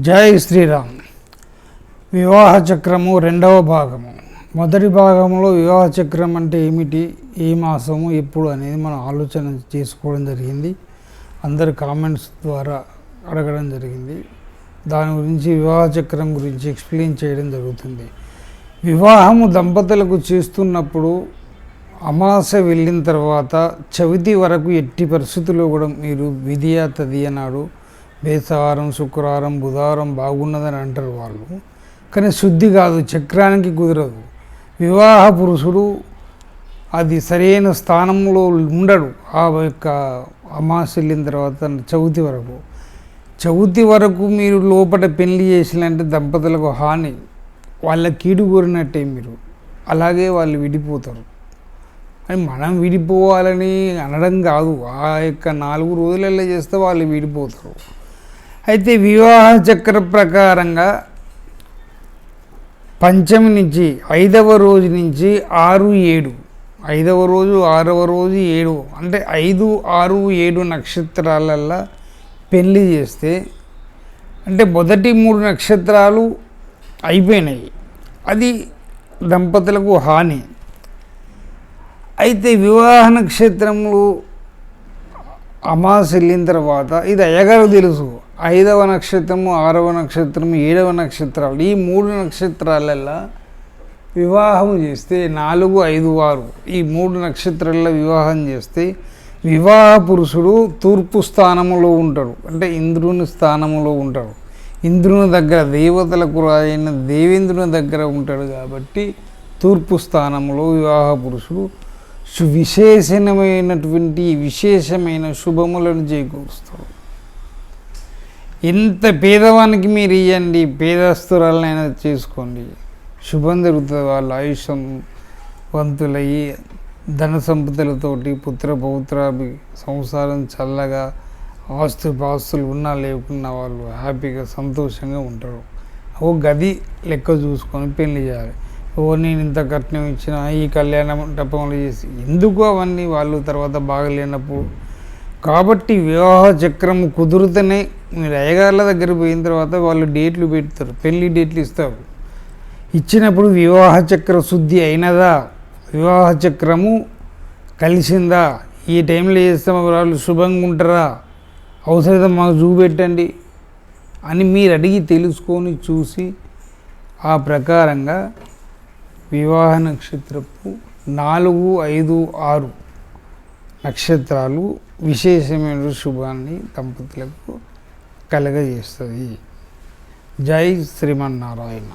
జై శ్రీరామ్. వివాహ చక్రము రెండవ భాగము. మొదటి భాగంలో వివాహ చక్రం అంటే ఏమిటి? ఏ మాసము? ఎప్పుడు అనేది మనం ఆలోచన చేసుకోవడం జరిగింది. అందరు కామెంట్స్ ద్వారా అడగడం జరిగింది. దాని గురించి వివాహ చక్రం గురించి ఎక్స్ప్లెయిన్ చేయడం జరుగుతుంది. వివాహము దంపతులకు చేస్తున్నప్పుడు అమాస వెళ్ళిన తర్వాత చవితి వరకు ఎట్టి పరిస్థితుల్లో కూడా మీరు విధియ తదియనాడు నాడు బేసవారం శుక్రవారం బుధవారం బాగున్నదని అంటారు వాళ్ళు. కానీ శుద్ధి కాదు చక్రానికి కుదరదు. వివాహ పురుషుడు అది సరైన స్థానంలో ఉండడు. ఆ యొక్క అమాస వెళ్ళిన తర్వాత చవితి వరకు. చవితి వరకు మీరు లోపల పెళ్ళి చేసినంటే దంపతులకు హాని. వాళ్ళ కీడు కోరినట్టే మీరు. అలాగే వాళ్ళు విడిపోతారు. అని మనం విడిపోవాలని అనడం కాదు. ఆ యొక్క నాలుగు రోజులలో చేస్తే వాళ్ళు విడిపోతారు. అయితే వివాహ చక్ర ప్రకారంగా పంచమి నుంచి ఐదవ రోజు నుంచి ఆరు ఏడు ఐదవ రోజు ఆరవ రోజు ఏడు అంటే ఐదు ఆరు ఏడు నక్షత్రాలల్లో పెళ్ళి చేస్తే అంటే మొదటి మూడు నక్షత్రాలు అయిపోయినాయి. అది దంపతులకు హాని. అయితే వివాహ నక్షత్రములు అమాస వెళ్ళిన తర్వాత ఇది అయ్యగారు తెలుసు. ఐదవ నక్షత్రము ఆరవ నక్షత్రము ఏడవ నక్షత్రాలు. ఈ మూడు నక్షత్రాలల్లో వివాహం చేస్తే నాలుగు ఐదు ఆరు. ఈ మూడు నక్షత్రాల్లో వివాహం చేస్తే వివాహ పురుషుడు తూర్పు స్థానంలో ఉంటాడు. అంటే ఇంద్రుని స్థానంలో ఉంటాడు. ఇంద్రుని దగ్గర దేవతలకు రాయన దేవేంద్రుని దగ్గర ఉంటాడు కాబట్టి తూర్పు స్థానంలో వివాహ పురుషుడు సువిశేషమైనటువంటి విశేషమైన శుభములను చేకూరుస్తారు ఎంత పేదవానికి మీరు ఇవ్వండి పేదస్తురాలనైనా చేసుకోండి. శుభం జరుగుతుంది వాళ్ళు ఆయుష్యం వంతులయ్యి ధన సంపదలతోటి పుత్ర పౌత్రాభి సంసారం చల్లగా ఆస్తుపాస్తులు ఉన్నా లేకున్నా వాళ్ళు హ్యాపీగా సంతోషంగా ఉంటారు. ఓ గది లెక్క చూసుకొని పెళ్ళి చేయాలి. ఓ నేను ఇంత కట్నం ఇచ్చిన ఈ కళ్యాణ మంటపంలో చేసి ఎందుకు అవన్నీ వాళ్ళు తర్వాత బాగలేనప్పుడు? కాబట్టి వివాహ చక్రం కుదురుతూనే మీరు అయ్యగారుల దగ్గర పోయిన తర్వాత వాళ్ళు డేట్లు పెడతారు పెళ్ళి డేట్లు ఇస్తారు. ఇచ్చినప్పుడు వివాహ చక్ర శుద్ధి అయినదా? వివాహ చక్రము కలిసిందా? ఈ టైంలో చేస్తాము వాళ్ళు శుభంగా ఉంటారా? అవసరం మాకు చూపెట్టండి అని మీరు అడిగి తెలుసుకొని చూసి ఆ ప్రకారంగా వివాహ నక్షత్రపు నాలుగు ఐదు ఆరు నక్షత్రాలు విశేషమైన శుభాన్ని దంపతులకు కలగజేస్తుంది జై శ్రీమన్నారాయణ.